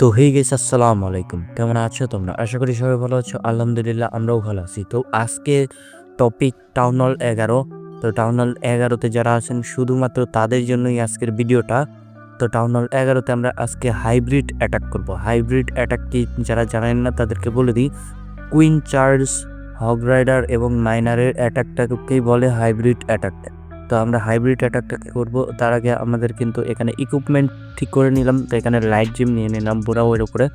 তো হয়ে গেছে আসসালামু আলাইকুম। কেমন আছো তোমরা? আশা করি সবাই ভালো আছো। আলহামদুলিল্লাহ, আমরাও ভালো আছি। তো আজকে টপিক টাউন হল এগারো। তো টাউন হল এগারোতে যারা আছেন, শুধুমাত্র তাদের জন্যই আজকের ভিডিওটা। তো টাউন হল এগারোতে আমরা আজকে হাইব্রিড অ্যাটাক করব। হাইব্রিড অ্যাটাক কি যারা জানেন না, তাদেরকে বলে দিই। কুইন চার্জ হগ রাইডার এবং মাইনারের অ্যাটাকটাকেই বলে হাইব্রিড অ্যাটাক তো আমরা হাইব্রিড অ্যাটাকটাকে করব। তার আগে আমাদের কিন্তু এখানে ইকুইপমেন্ট ঠিক করে নিলাম। তো এখানে লাইট জিম নিয়ে নিলাম বুড়াওয়ের উপরে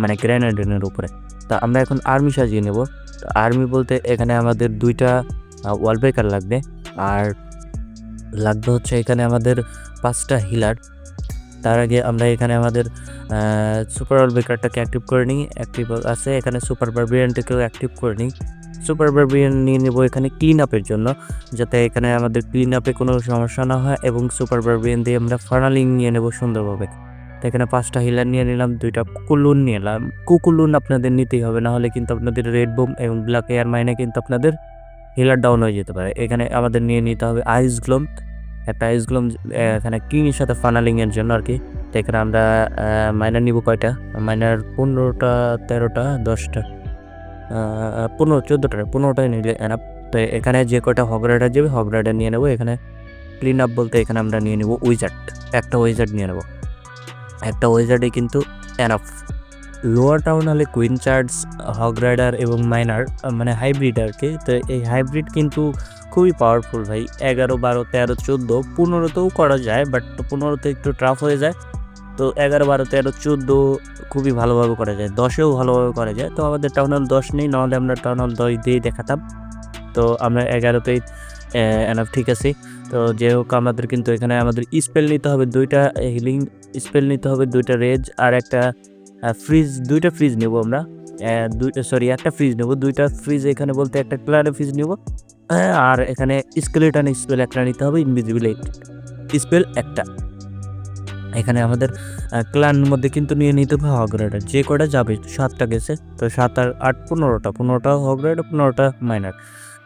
মানে গ্রেনেডেনের উপরে। তা আমরা এখন আর্মি সাজিয়ে নেব। তো আর্মি বলতে এখানে আমাদের দুইটা ওয়ালব্রেকার লাগবে। আর লাগবে হচ্ছে এখানে আমাদের পাঁচটা হিলার তার আগে আমরা এখানে আমাদের সুপার ওয়ালব্রেকারটাকে অ্যাক্টিভ করে নিই। অ্যাক্টিভ আছে, এখানে সুপার বারবিয়ানটাকেও অ্যাক্টিভ করে নিই। সুপার বারবিয়ান নিয়ে নেব এখানে ক্লিন আপের জন্য, যাতে এখানে আমাদের ক্লিন আপে কোনো সমস্যা না হয় এবং সুপার বারবিয়ান দিয়ে আমরা ফার্নালিং নিয়ে নেব সুন্দরভাবে। তো এখানে পাঁচটা হিলার নিয়ে নিলাম, দুইটা কুকুলুন নিয়ে নিলাম কুকুলুন আপনাদের নিতেই হবে, না হলে কিন্তু আপনাদের রেড বোম এবং ব্ল্যাক এয়ার মাইনে কিন্তু আপনাদের হিলার ডাউন হয়ে যেতে পারে। এখানে আমাদের নিয়ে নিতে হবে আইস গ্লোম একটা আইস গ্লোম এখানে কিংয়ের সাথে ফানালিংয়ের জন্য আর কি তো এখানে আমরা মাইনার নিব কয়টা? মাইনার পনেরোটা, তেরোটা, দশটা। পনেরো, চোদ্দোটা পনেরোটাই নিলে এনাপ তো এখানে যে কয়টা হগ রাইডার যাবে হগ রাইডার নিয়ে নেব। এখানে ক্লিন আপ বলতে এখানে আমরা নিয়ে নেব উইজার্ড একটা উইজার্ড নিয়ে নেব। একটা ওয়েজার্ডে কিন্তু এনাফ লোয়ার টাউন হলে কুইন চার্জ হগ রাইডার এবং মাইনার মানে হাইব্রিড আর কি। তো এই হাইব্রিড কিন্তু খুবই পাওয়ারফুল ভাই। এগারো, বারো, তেরো, চোদ্দ, পনেরোতেও করা যায় বাট পনেরোতে একটু ট্রাফ হয়ে যায়। তো এগারো বারো, তেরো, চোদ্দ খুবই ভালোভাবে করা যায়। দশেও ভালোভাবে করা যায়। তো আমাদের টাউন হল দশ নেই, নাহলে আমরা টাউন হল দশ দিয়েই দেখাতাম। তো আমরা এগারোতেই এনাফ ঠিক আছে। তো যে হোক, আমাদের কিন্তু এখানে আমাদের স্পেল নিতে হবে দুইটা হিলিং স্পেল নিতে হবে, দুইটা রেজ আর একটা ফ্রিজ দুইটা ফ্রিজ নেব আমরা। দুইটা সরি একটা ফ্রিজ নেব, দুইটা ফ্রিজ এখানে বলতে একটা ক্লারে ফ্রিজ নেব। আর এখানে স্কেলেটান স্পেল একটা নিতে হবে ইনভিজিবল স্পেল একটা। এখানে আমাদের ক্লানের মধ্যে কিন্তু নিয়ে নিতে হবে হগরাইডার যে কটা যাবে, সাতটা গেছে, তো সাত আর আট পনেরোটা পনেরোটা হগরাইডার পনেরোটা মাইনার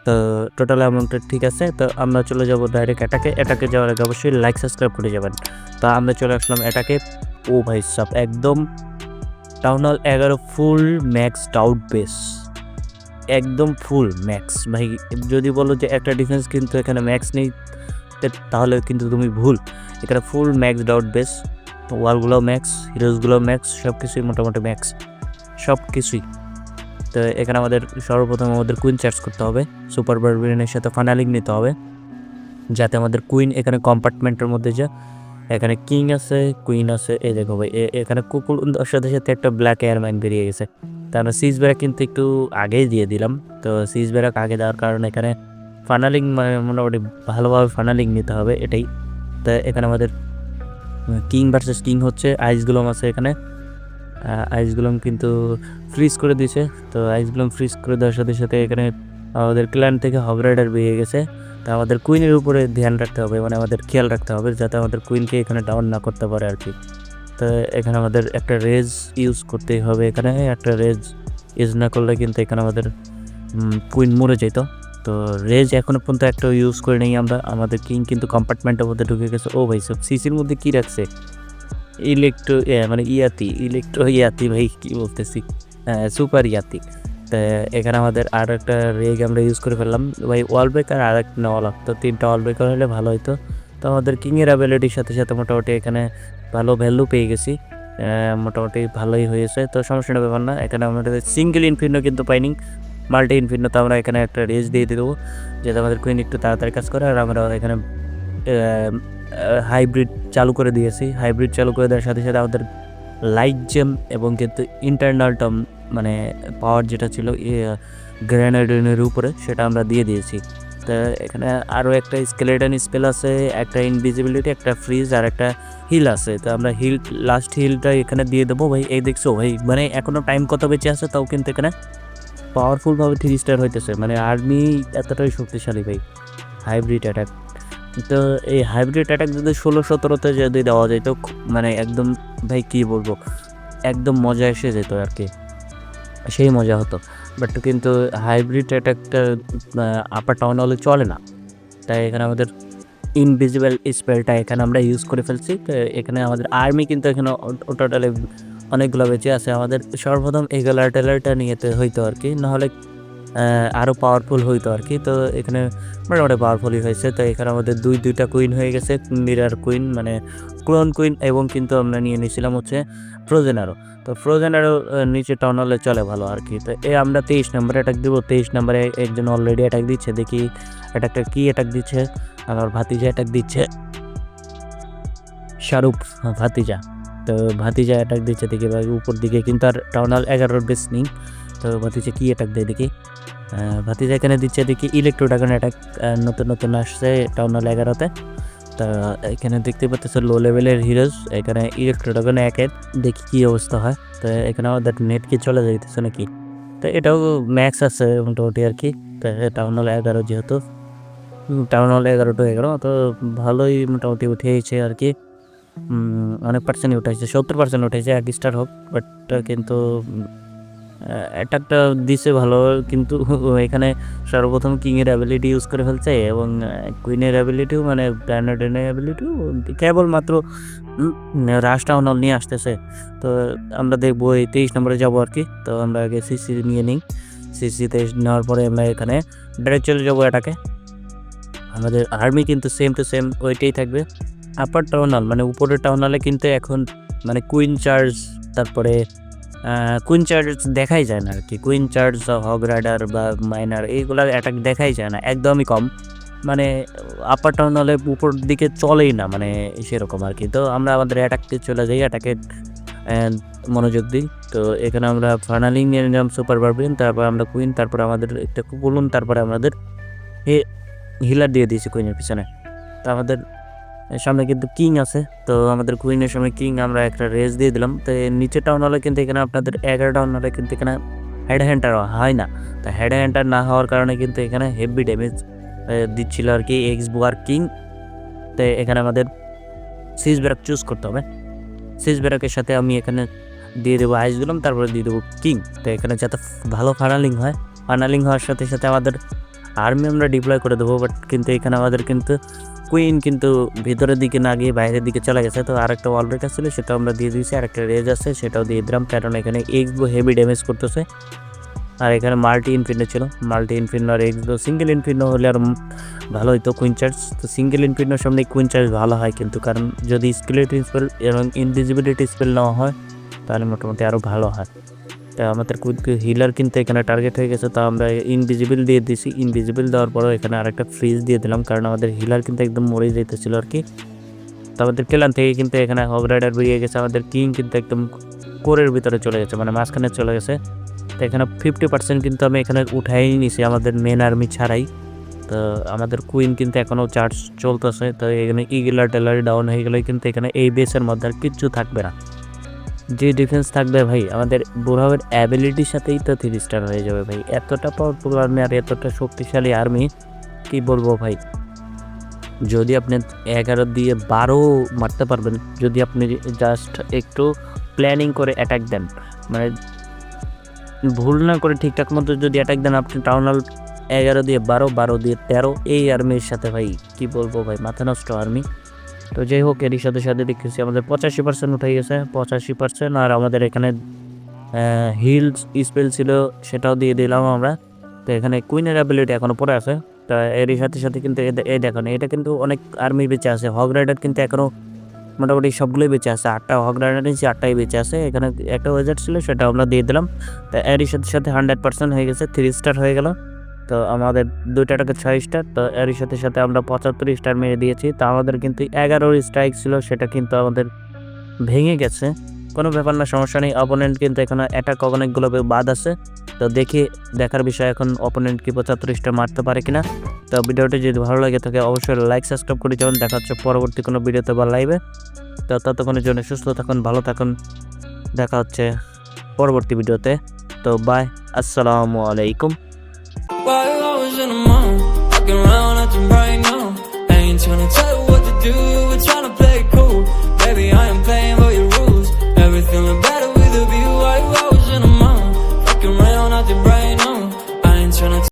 তো টোটাল অ্যামাউন্টটা ঠিক আছে, তো আমরা চলে যাব ডাইরেক্ট এটাকে এটাকে যাওয়ার আগে অবশ্যই লাইক সাবস্ক্রাইব করে যাবেন। তো আমরা চলে আসলাম এটাকে ও ভাই সব, একদম টাউন হল এগারো ফুল ম্যাক্স ডাউট বেস একদম ফুল ম্যাক্স ভাই, যদি বলো যে একটা ডিফেন্স কিন্তু এখানে ম্যাক্স নেই তাহলে কিন্তু তুমি ভুল। এখানে ফুল ম্যাক্স আউট বেস ওয়ালগুলো ম্যাক্স হিরোজগুলো ম্যাক্স সব কিছুই মোটামুটি ম্যাক্স সব কিছুই তো এখানে আমাদের সর্বপ্রথম আমাদের কুইন চার্জ করতে হবে সুপার বারবিনের সাথে ফানালিং নিতে হবে, যাতে আমাদের কুইন এখানে কম্পার্টমেন্টের মধ্যে যা, এখানে কিং আছে কুইন আছে, এই দেখো ভাই এখানে কুকুর সাথে সাথে একটা ব্ল্যাক এয়ারম্যান বেরিয়ে গেছে। তা আমরা সিজ ব্যারাক কিন্তু একটু আগেই দিয়ে দিলাম, তো সিজ ব্যারাক আগে দেওয়ার কারণে এখানে ফানালিং মানে মোটামুটি ভালোভাবে ফানালিং নিতে হবে, এটাই। তো এখানে আমাদের কিং ভার্সেস কিং হচ্ছে আইসগুলো আছে এখানে। আইসগুলো কিন্তু ফ্রিজ করে দিয়েছে। তো আইসগুলো ফ্রিজ করে দেওয়ার সাথে সাথে এখানে আমাদের ক্ল্যান থেকে হগ রাইডার বেরিয়ে গেছে। তা আমাদের কুইনের উপরে ধ্যান রাখতে হবে মানে আমাদের খেয়াল রাখতে হবে, যাতে আমাদের কুইনকে এখানে ডাউন না করতে পারে আর কি। তো এখানে আমাদের একটা রেজ ইউজ করতেই হবে এখানে, একটা রেজ ইউজ না করলে কিন্তু এখানে আমাদের কুইন মরে যেত। তো রেজ এখনও পর্যন্ত একটা ইউজ করে নেই আমরা, আমাদের কিং কিন্তু কম্পার্টমেন্টের মধ্যে ঢুকে গেছে। ও ভাই, সব সিসির মধ্যে কী রাখছে? ইলেকট্রো মানে ইয়াতি ইলেকট্রো ইয়াতি ভাই, কী বলতেছি? Super yeti. তো এখানে আমাদের আর একটা রেগ আমরা ইউজ করে ফেললাম। ভাই ওয়াল ব্রেকার আর একটা নেওয়া লাগতো। তিনটা ওয়াল ব্রেকার হলে ভালো হতো তো আমাদের কিংয়ের অ্যাবিলিটির সাথে সাথে মোটামুটি এখানে ভালো ভ্যালু পেয়ে গেছি। মোটামুটি ভালোই হয়েছে। তো সমস্যাটা ব্যাপার না, এখানে আমাদের সিঙ্গেল ইনফিনো কিন্তু পাইনি। মাল্টি ইনফিনো তো আমরা এখানে একটা রেজ দিয়ে দেবো, যাতে আমাদের কুইন একটু তাড়াতাড়ি কাজ করে, আর আমরা এখানে হাইব্রিড চালু করে দিয়েছি। হাইব্রিড চালু করে দেওয়ার সাথে সাথে আমাদের লাইট জেম এবং কিন্তু ইন্টারনাল টম মানে পাওয়ার যেটা ছিল গ্রেনেডের উপরে, সেটা আমরা দিয়ে দিয়েছি। তো এখানে আরও একটা স্কেলেটন স্পেল আছে, একটা ইনভিজিবিলিটি একটা ফ্রিজ আর একটা হিল আছে। তো আমরা হিল লাস্ট হিলটা এখানে দিয়ে দেবো। ভাই, এই দেখছ? ভাই মানে এখনও টাইম কত বেঁচে আছে, তাও কিন্তু এখানে পাওয়ারফুলভাবে থ্রি স্টার হইতেছে। মানে আর্মি এতটাই শক্তিশালী ভাই। হাইব্রিড অ্যাটাক তো এই হাইব্রিড অ্যাটাক যদি ষোলো সতেরোতে যদি দেওয়া যেত মানে একদম ভাই কী বলব? একদম মজা এসে যেত আর কি। সেই মজা হতো। বাট কিন্তু হাইব্রিড অ্যাটাকটা আপার টাউন হলে চলে না। তাই এখানে আমাদের ইনভিজিবল স্পেলটা এখানে আমরা ইউজ করে ফেলছি। তো এখানে আমাদের আর্মি কিন্তু এখানে টোটালি অনেকগুলো বেঁচে আছে। আমাদের সর্বপ্রথম এই কালার টেলারটা নিয়েতে হইতো আর কি। নাহলে আরও পাওয়ারফুল হইতো আর কি। তো এখানে মোটামুটি পাওয়ারফুলই হয়েছে। তো এখানে আমাদের দুই, দুইটা কুইন হয়ে গেছে। মিরার কুইন মানে ক্লোন কুইন এবং কিন্তু আমরা নিয়ে নিয়েছিলাম হচ্ছে ফ্রোজেন আরও তো ফ্রোজেন আরও নিচে টাউন হলে চলে ভালো আর কি। তো এ আমরা তেইশ নম্বরে অ্যাটাক দিব। তেইশ নম্বরে একজন অলরেডি অ্যাটাক দিচ্ছে। দেখি অ্যাটাকটা কী অ্যাটাক দিচ্ছে। আমার ভাতিজা অ্যাটাক দিচ্ছে। শাহরুখ, ভাতিজা। তো ভাতিজা অ্যাটাক দিচ্ছে দেখি ভাই উপর দিকে কিন্তু আর টাউন হল এগারোর বেস নেই। তো ভাতিজা কী অ্যাটাক দেয় দেখি? ভাতিজা এখানে দিচ্ছে দেখি ইলেকট্রো ড্রাগন অ্যাটাক নতুন নতুন আসছে টাউন হল এগারোতে। তা এখানে দেখতে পাচ্ছ লো লেভেলের হিরোজ এখানে ইলেকট্রো ড্রাগন একের দেখি কী অবস্থা হয়। তো এখানে আমাদের নেট কি চলে যাইতেছে নাকি? তো এটাও ম্যাক্স আছে মোটামুটি আর কি। তো টাউন হল এগারো যেহেতু টাউন হল এগারো তো ভালোই মোটামুটি উঠেছে আর কি। অনেক পার্সেন্ট উঠেছে সত্তর পার্সেন্ট উঠেছে এক স্টার হোক বাট কিন্তু অ্যাটাকটা দিছে ভালো, কিন্তু এখানে সর্বপ্রথম কিংয়ের অ্যাবিলিটি ইউজ করে ফেলছে এবং কুইনের অ্যাবিলিটিও মানে ব্র্যান্ডেনের অ্যাবিলিটিও কেবলমাত্র রাশ টাউন হল নিয়ে আসতেছে। তো আমরা দেখব এই তেইশ নম্বরে যাব আর কি, তো আমরা আগে সিসি নিয়ে নিই। সিসি তেইশ নেওয়ার পরে আমরা এখানে ডাইরেক্ট চলে যাব এটাকে আমাদের আর্মি কিন্তু সেম টু সেম ওইটাই থাকবে। আপার টাউনাল মানে উপরের টাউনালে কিন্তু এখন মানে কুইন চার্জ তারপরে কুইন চার্জ দেখাই যায় না আর কি কুইন চার্জ হগ রাইডার বা মাইনার এইগুলো অ্যাটাক দেখাই যায় না, একদমই কম। মানে আপার টাউন হলে উপর দিকে চলেই না মানে সেরকম আর কি তো আমরা আমাদের অ্যাটাকতে চলে যাই অ্যাটাকে মনোযোগ দিই। তো এখানে আমরা ফার্নালিং নিয়ে নিলাম সুপার বারবিন তারপর আমরা কুইন তারপর আমাদের একটা বলুন তারপরে আমাদের হিলার দিয়ে দিয়েছি কুইনের পিছনে। তো আমাদের সামনে কিন্তু কিং আছে। তো আমাদের কুইনের সামনে কিং, আমরা একটা রেস দিয়ে দিলাম। তো এর নিচে টাউন হলে কিন্তু এখানে আপনাদের এগারো টাউন হলে কিন্তু এখানে হেড হ্যান্টার হয় না। তো হেড হ্যান্টার না হওয়ার কারণে কিন্তু এখানে হেভি ড্যামেজ দিচ্ছিল আর কি এক্স বুয়ার কিং তো এখানে আমাদের সিজ ব্যারাক চুজ করতে হবে। সিজ ব্যারাকের সাথে আমি এখানে দিয়ে দেবো আইস দিলাম তারপরে দিয়ে দেবো কিং তো এখানে যাতে ভালো ফানালিং হয় ফানালিং হওয়ার সাথে সাথে আমাদের আর্মি আমরা ডিপ্লয় করে দেবো বাট কিন্তু এখানে আমাদের কিন্তু কুইন কিন্তু ভিতরের দিকে না গিয়ে বাইরের দিকে চলে গেছে। তো আরেকটা ওয়াল ব্রেকার ছিল সেটা আমরা দিয়ে দিয়েছি। আর একটা রেজ আছে, সেটাও দিয়ে দিলাম, কারণ এখানে এক্সবো হেভি ড্যামেজ করতেছে। আর এখানে মাল্টি ইনফিনো ছিল মাল্টি ইনফিনো আর এক্সবো সিঙ্গেল ইনফিনো হলে আর ভালো হতো কুইন চার্জ তো সিঙ্গেল ইনফিনোর সামনে কুইন চার্জ ভালো হয় কিন্তু, কারণ যদি স্কিলেটি স্পেল এবং ইনভিজিবিলিটি স্পেল নেওয়া হয়, তাহলে মোটামুটি আরও ভালো হয়। আমাদের হিলার কিন্তু এখানে টার্গেট হয়ে গেছে, তো আমরা ইনভিজিবল দিয়ে দিছি। ইনভিজিবল দেওয়ার পরেও এখানে আরেকটা ফ্রিজ দিয়ে দিলাম, কারণ আমাদের হিলার কিন্তু একদম মরে যেতেছিল আর কি। তো আমাদের কেলান থেকে কিন্তু এখানে হগ রাইডার বেরিয়ে গেছে, আমাদের কিং কিন্তু একদম কোরের ভিতরে চলে গেছে মানে মাঝখানে চলে গেছে। তো এখানে ফিফটি পার্সেন্ট কিন্তু আমি এখানে উঠাই নিছি, আমাদের মেন আর্মি ছাড়াই। তো আমাদের কুইন কিন্তু এখনও চার্জ চলতেছে, তো এখানে ইগিলার টেলার ডাউন হয়ে গেলে কিন্তু এখানে এই বেসের মধ্যে আর কিচ্ছু থাকবে না। যে ডিফেন্স থাকবে ভাই, আমাদের বুড়াবের অ্যাবিলিটির সাথেই তো থ্রি স্টার হয়ে যাবে ভাই। এতটা পাওয়ারফুল আর্মি আর এতটা শক্তিশালী আর্মি কি বলব ভাই? যদি আপনি এগারো দিয়ে বারো মারতে পারবেন, যদি আপনি জাস্ট একটু প্ল্যানিং করে অ্যাটাক দেন মানে ভুল না করে ঠিকঠাক মতো যদি অ্যাটাক দেন, আপনি টাউন হল এগারো দিয়ে বারো বারো দিয়ে তেরো, এই আর্মির সাথে ভাই, কি বলব ভাই, মাথা নষ্ট আর্মি তো যাই হোক, এরই সাথে সাথে দেখতেছি আমাদের পঁচাশি পার্সেন্ট উঠে গেছে, পঁচাশি পার্সেন্ট আর আমাদের এখানে হিলস স্পেল ছিল সেটাও দিয়ে দিলাম আমরা। তো এখানে কুইনের অ্যাবিলিটি এখনও পরে আছে। তা এরই সাথে সাথে কিন্তু এই দেখুন, এটা কিন্তু অনেক আর্মি বেঁচে আছে। হগ রাইডার কিন্তু এখনও মোটামুটি সবগুলোই বেঁচে আছে। আটটা হগ রাইডার নিয়েছি, আটটাই বেঁচে আছে। এখানে একটা ওয়েজার ছিল সেটা আমরা দিয়ে দিলাম। তা এরই সাথে সাথে হান্ড্রেড পার্সেন্ট হয়ে গেছে থ্রি স্টার হয়ে গেল। তো আমাদের দুইটা টাকা ছয় স্টার তো এরই সাথে সাথে আমরা পঁচাত্তর স্টার মেরে দিয়েছি। তো আমাদের কিন্তু এগারোর স্ট্রাইক ছিল, সেটা কিন্তু আমাদের ভেঙে গেছে। কোনো ব্যাপার না, সমস্যা নেই। অপোনেন্ট কিন্তু এখানে অ্যাটাক অনেকগুলো বাদ আছে। তো দেখি, দেখার বিষয় এখন অপোনেন্ট কি পঁচাত্তর স্টার মারতে পারে কিনা। তো ভিডিওটি যদি ভালো লাগে থাকে, অবশ্যই লাইক সাবস্ক্রাইব করে যাবেন দেখা হচ্ছে পরবর্তী কোনো ভিডিওতে বা লাইভে তো ততক্ষণের জন্য সুস্থ থাকুন, ভালো থাকুন। দেখা হচ্ছে পরবর্তী ভিডিওতে। তো বাই আসসালামু আলাইকুম। Why you in the mind? Fucking around at them right now. Ain't trying to tell you what to do, we're to play it cool. Baby, I